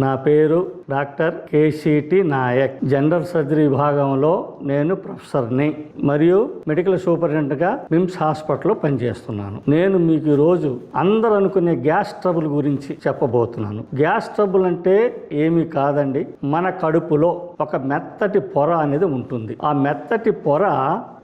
నా పేరు doctor KCT Nayak. General surgery విభాగంలో నేను ప్రొఫెసర్ని మరియు మెడికల్ సూపరింటెండెంట్గా మిమ్స్ హాస్పిటల్లో పనిచేస్తున్నాను. నేను మీకు ఈరోజు అందరు అనుకునే గ్యాస్ ట్రబుల్ గురించి చెప్పబోతున్నాను. గ్యాస్ ట్రబుల్ అంటే ఏమీ కాదండి మన కడుపులో ఒక మెత్తటి పొర అనేది ఉంటుంది. ఆ మెత్తటి పొర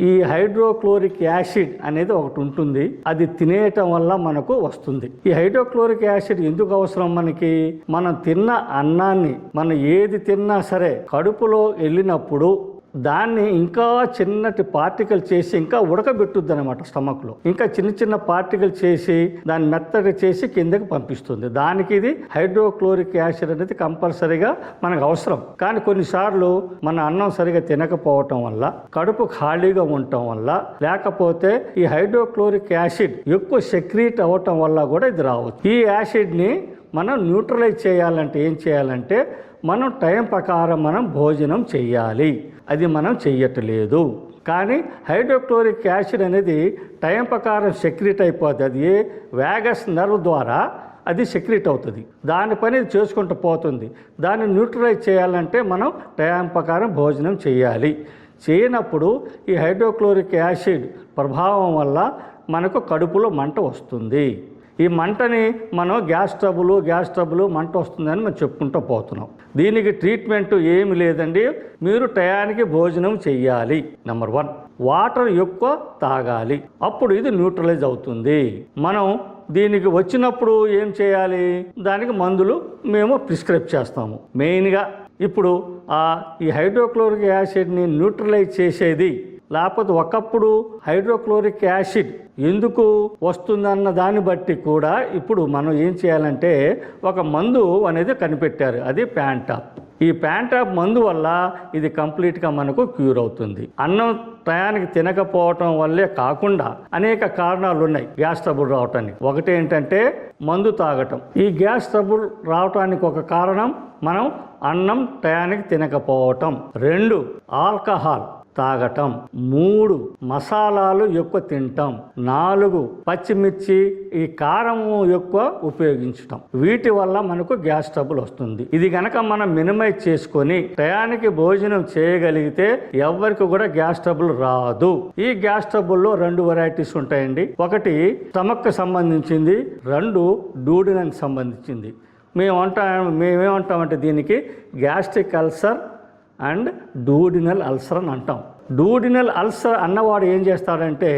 ఈ హైడ్రోక్లోరిక్ యాసిడ్ అనేది ఒకటి ఉంటుంది. అది తినేయటం వల్ల మనకు వస్తుంది. ఈ హైడ్రోక్లోరిక్ యాసిడ్ ఎందుకు అవసరం మనకి? మనం తిన్న అన్నాన్ని మనం ఏది తిన్నా సరే కడుపులో వెళ్ళినప్పుడు దాన్ని ఇంకా చిన్నటి పార్టికల్ చేసి ఇంకా ఉడకబెట్టుద్ది అనమాట స్టమక్లో. ఇంకా చిన్న చిన్న పార్టికల్ చేసి దాన్ని మెత్తగా చేసి కిందకి పంపిస్తుంది. దానికి ఇది హైడ్రోక్లోరిక్ యాసిడ్ అనేది కంపల్సరీగా మనకు అవసరం. కానీ కొన్నిసార్లు మన అన్నం సరిగా తినకపోవటం వల్ల కడుపు ఖాళీగా ఉండటం వల్ల లేకపోతే ఈ హైడ్రోక్లోరిక్ యాసిడ్ ఎక్కువ సెక్రీట్ అవ్వటం వల్ల కూడా ఇది రావచ్చు. ఈ యాసిడ్ని మనం న్యూట్రలైజ్ చేయాలంటే ఏం చేయాలంటే మనం టైం ప్రకారం మనం భోజనం చేయాలి. అది మనం చెయ్యట్లేదు. కానీ హైడ్రోక్లోరిక్ యాసిడ్ అనేది టైం ప్రకారం సెక్రెట్ అయిపోతుంది అది ఏ వ్యాగస్ నర్వ్ ద్వారా అది సెక్రెట్ అవుతుంది. దాని పని అది చేసుకుంటూ పోతుంది. దాన్ని న్యూట్రలైజ్ చేయాలంటే మనం టైం ప్రకారం భోజనం చేయాలి. చేయనప్పుడు ఈ హైడ్రోక్లోరిక్ యాసిడ్ ప్రభావం వల్ల మనకు కడుపులో మంట వస్తుంది. ఈ మంటని మనం గ్యాస్ ట్రబుల్ గ్యాస్ ట్రబుల్ మంట వస్తుందని మనం చెప్పుకుంటూ పోతున్నాం. దీనికి ట్రీట్మెంట్ ఏమి లేదండి. మీరు టయానికి భోజనం చెయ్యాలి. నెంబర్ వన్ వాటర్ ఎక్కువ తాగాలి. అప్పుడు ఇది న్యూట్రలైజ్ అవుతుంది. మనం దీనికి వచ్చినప్పుడు ఏం చేయాలి? దానికి మందులు మేము ప్రిస్క్రైబ్ చేస్తాము. మెయిన్గా ఇప్పుడు ఆ ఈ హైడ్రోక్లోరిక్ యాసిడ్ని న్యూట్రలైజ్ చేసేది లేకపోతే ఒకప్పుడు హైడ్రోక్లోరిక్ యాసిడ్ ఎందుకు వస్తుందన్న దాన్ని బట్టి కూడా ఇప్పుడు మనం ఏం చేయాలంటే ఒక మందు అనేది కనిపెట్టారు అది ప్యాంటాప్. ఈ ప్యాంటాప్ మందు వల్ల ఇది కంప్లీట్గా మనకు క్యూర్ అవుతుంది. అన్నం టయానికి తినకపోవటం వల్లే కాకుండా అనేక కారణాలు ఉన్నాయి గ్యాస్ ట్రబుల్ రావటానికి. ఒకటి ఏంటంటే మందు తాగటం. ఈ గ్యాస్ ట్రబుల్ రావటానికి ఒక కారణం మనం అన్నం టయానికి తినకపోవటం. రెండు ఆల్కహాల్. తాగటం. మూడు మసాలాలు ఎక్కువ తినటం నాలుగు పచ్చిమిర్చి ఈ కారము ఎక్కువ ఉపయోగించటం వీటి వల్ల మనకు గ్యాస్ ట్రబుల్ వస్తుంది. ఇది గనక మనం మినిమైజ్ చేసుకొని టయానికి భోజనం చేయగలిగితే ఎవరికి కూడా గ్యాస్ ట్రబుల్ రాదు. ఈ గ్యాస్ ట్రబుల్లో రెండు వెరైటీస్ ఉంటాయండి. ఒకటి స్టమక్ సంబంధించింది రెండు డూడినకి సంబంధించింది. మేము అంటాం మేమేమంటామంటే దీనికి gastric ulcer and duodenal ulcer అని అంటాం. డూడినల్ అల్సర్ అన్నవాడు ఏం చేస్తాడంటే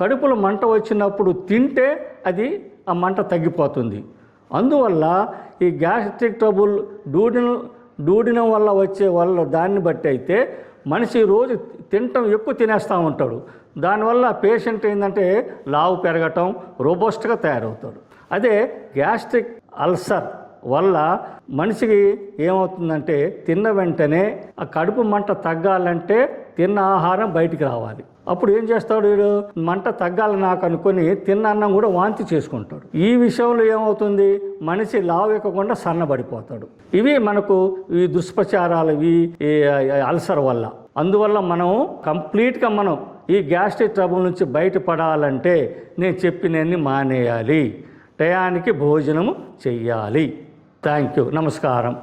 కడుపులో మంట వచ్చినప్పుడు తింటే అది ఆ మంట తగ్గిపోతుంది. అందువల్ల ఈ గ్యాస్ట్రిక్ ట్రబుల్ డూడినల్ డూడినం వల్ల వచ్చే వల్ల దాన్ని బట్టి అయితే మనిషి రోజు తినటం ఎక్కువ తినేస్తూ ఉంటాడు. దానివల్ల పేషెంట్ ఏంటంటే లావు పెరగటం రోబోస్ట్గా తయారవుతాడు. అదే గ్యాస్ట్రిక్ అల్సర్. వల్ల మనిషికి ఏమవుతుందంటే తిన్న వెంటనే ఆ కడుపు మంట తగ్గాలంటే తిన్న ఆహారం బయటికి రావాలి. అప్పుడు ఏం చేస్తాడు వీడు? మంట తగ్గాలి నాకు అనుకొని తిన్న అన్నం కూడా వాంతి చేసుకుంటాడు. ఈ విషయంలో ఏమవుతుంది? మనిషి లావెక్కకుండా సన్నబడిపోతాడు. ఇవి మనకు ఈ దుష్ప్రచారాలు ఇవి ఈ అల్సర్ వల్ల. అందువల్ల మనం కంప్లీట్గా మనం ఈ గ్యాస్ట్రిక్ ట్రబుల్ నుంచి బయటపడాలంటే నేను చెప్పినన్ని మానేయాలి. టయానికి భోజనము చెయ్యాలి. థ్యాంక్ యూ నమస్కారం